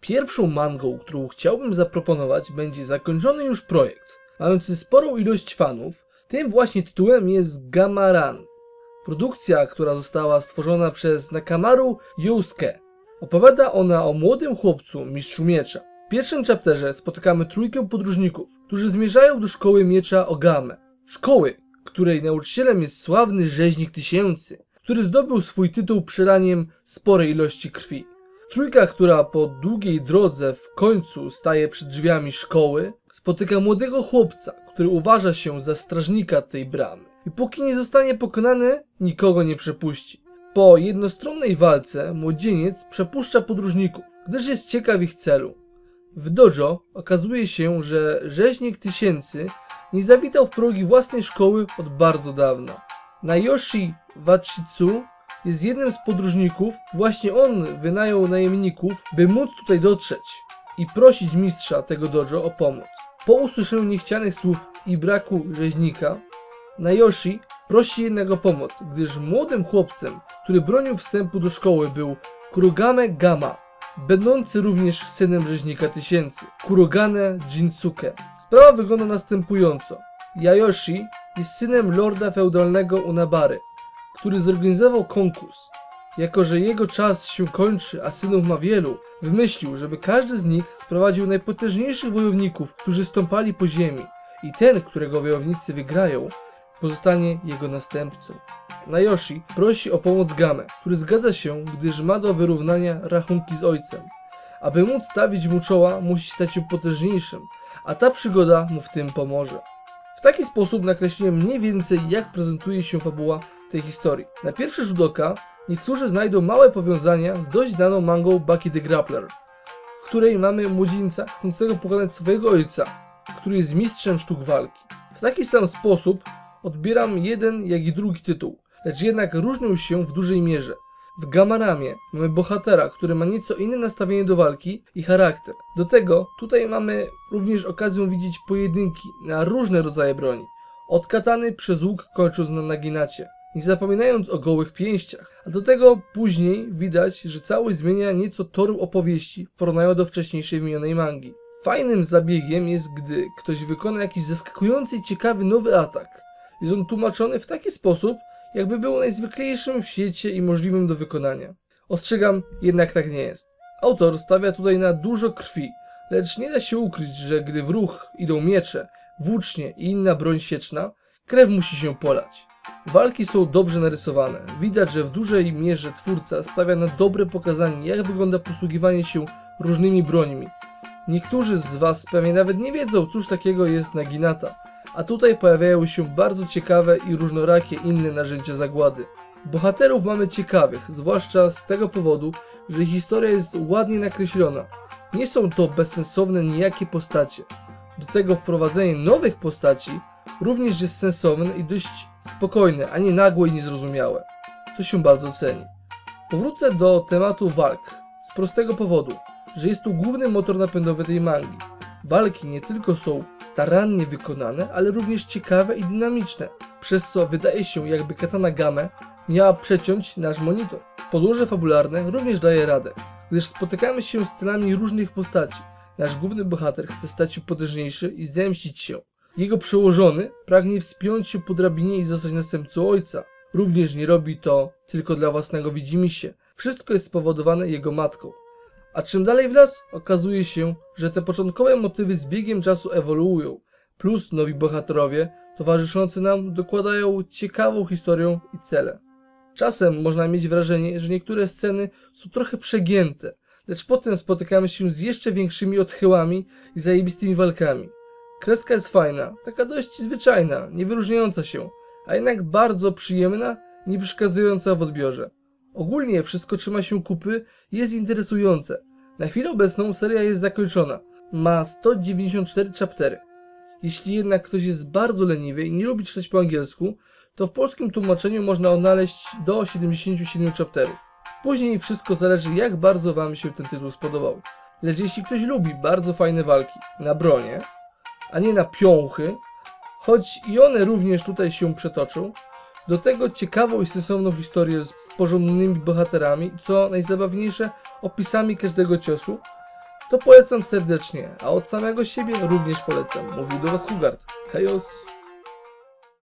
Pierwszą mangą, którą chciałbym zaproponować, będzie zakończony już projekt, mający sporą ilość fanów. Tym właśnie tytułem jest Gamaran. Produkcja, która została stworzona przez Nakamaru Yusuke. Opowiada ona o młodym chłopcu, mistrzu miecza. W pierwszym chapterze spotykamy trójkę podróżników, którzy zmierzają do szkoły miecza Ogame. Szkoły, której nauczycielem jest sławny rzeźnik tysięcy, który zdobył swój tytuł przelaniem sporej ilości krwi. Trójka, która po długiej drodze w końcu staje przed drzwiami szkoły, spotyka młodego chłopca, który uważa się za strażnika tej bramy. I póki nie zostanie pokonany, nikogo nie przepuści. Po jednostronnej walce młodzieniec przepuszcza podróżników, gdyż jest ciekaw ich celu. W dojo okazuje się, że rzeźnik tysięcy nie zawitał w progi własnej szkoły od bardzo dawna. Nayoshi Wachitsu jest jednym z podróżników, właśnie on wynajął najemników, by móc tutaj dotrzeć i prosić mistrza tego dojo o pomoc. Po usłyszeniu niechcianych słów i braku rzeźnika, Nayoshi prosi jednak o pomoc, gdyż młodym chłopcem, który bronił wstępu do szkoły był Kurogame Gama, będący również synem rzeźnika tysięcy, Kurogane Jinsuke. Sprawa wygląda następująco. Yayoshi jest synem lorda feudalnego Unabary, który zorganizował konkurs. Jako, że jego czas się kończy, a synów ma wielu, wymyślił, żeby każdy z nich sprowadził najpotężniejszych wojowników, którzy stąpali po ziemi. I ten, którego wojownicy wygrają, pozostanie jego następcą. Nayoshi prosi o pomoc Gamę, który zgadza się, gdyż ma do wyrównania rachunki z ojcem. Aby móc stawić mu czoła, musi stać się potężniejszym, a ta przygoda mu w tym pomoże. W taki sposób nakreśliłem mniej więcej, jak prezentuje się fabuła tej historii. Na pierwszy rzut oka niektórzy znajdą małe powiązania z dość znaną mangą Bucky the Grappler, w której mamy młodzieńca chcącego pokonać swojego ojca, który jest mistrzem sztuk walki. W taki sam sposób odbieram jeden jak i drugi tytuł, lecz jednak różnią się w dużej mierze. W Gamaramie mamy bohatera, który ma nieco inne nastawienie do walki i charakter. Do tego tutaj mamy również okazję widzieć pojedynki na różne rodzaje broni. Od katany przez łuk kończąc na naginacie. Nie zapominając o gołych pięściach. A do tego później widać, że całość zmienia nieco tor opowieści w porównaniu do wcześniejszej wymienionej mangi. Fajnym zabiegiem jest, gdy ktoś wykona jakiś zaskakujący i ciekawy nowy atak. Jest on tłumaczony w taki sposób, jakby był najzwyklejszym w świecie i możliwym do wykonania. Ostrzegam, jednak tak nie jest. Autor stawia tutaj na dużo krwi, lecz nie da się ukryć, że gdy w ruch idą miecze, włócznie i inna broń sieczna, krew musi się polać. Walki są dobrze narysowane. Widać, że w dużej mierze twórca stawia na dobre pokazanie, jak wygląda posługiwanie się różnymi brońmi. Niektórzy z Was pewnie nawet nie wiedzą, cóż takiego jest naginata, a tutaj pojawiają się bardzo ciekawe i różnorakie inne narzędzia zagłady. Bohaterów mamy ciekawych, zwłaszcza z tego powodu, że historia jest ładnie nakreślona. Nie są to bezsensowne nijakie postacie. Do tego wprowadzenie nowych postaci również jest sensowne i dość spokojne, a nie nagłe i niezrozumiałe, co się bardzo ceni. Powrócę do tematu walk z prostego powodu, że jest tu główny motor napędowy tej mangi. Walki nie tylko są starannie wykonane, ale również ciekawe i dynamiczne, przez co wydaje się jakby Katana Game miała przeciąć nasz monitor. Podłoże fabularne również daje radę, gdyż spotykamy się z scenami różnych postaci. Nasz główny bohater chce stać się potężniejszy i zemścić się. Jego przełożony pragnie wspiąć się po drabinie i zostać następcą ojca. Również nie robi to tylko dla własnego widzimisię. Wszystko jest spowodowane jego matką. A czym dalej w las, okazuje się, że te początkowe motywy z biegiem czasu ewoluują, plus nowi bohaterowie towarzyszący nam dokładają ciekawą historię i cele. Czasem można mieć wrażenie, że niektóre sceny są trochę przegięte, lecz potem spotykamy się z jeszcze większymi odchyłami i zajebistymi walkami. Kreska jest fajna, taka dość zwyczajna, nie wyróżniająca się, a jednak bardzo przyjemna nie przeszkadzająca w odbiorze. Ogólnie wszystko trzyma się kupy jest interesujące. Na chwilę obecną seria jest zakończona. Ma 194 chaptery. Jeśli jednak ktoś jest bardzo leniwy i nie lubi czytać po angielsku, to w polskim tłumaczeniu można odnaleźć do 77 chapterów. Później wszystko zależy jak bardzo Wam się ten tytuł spodobał. Lecz jeśli ktoś lubi bardzo fajne walki na bronie, a nie na piąchy, choć i one również tutaj się przetoczą, do tego ciekawą i sensowną historię z porządnymi bohaterami, co najzabawniejsze opisami każdego ciosu, to polecam serdecznie, a od samego siebie również polecam. Mówił do Was Hugard. Hejos!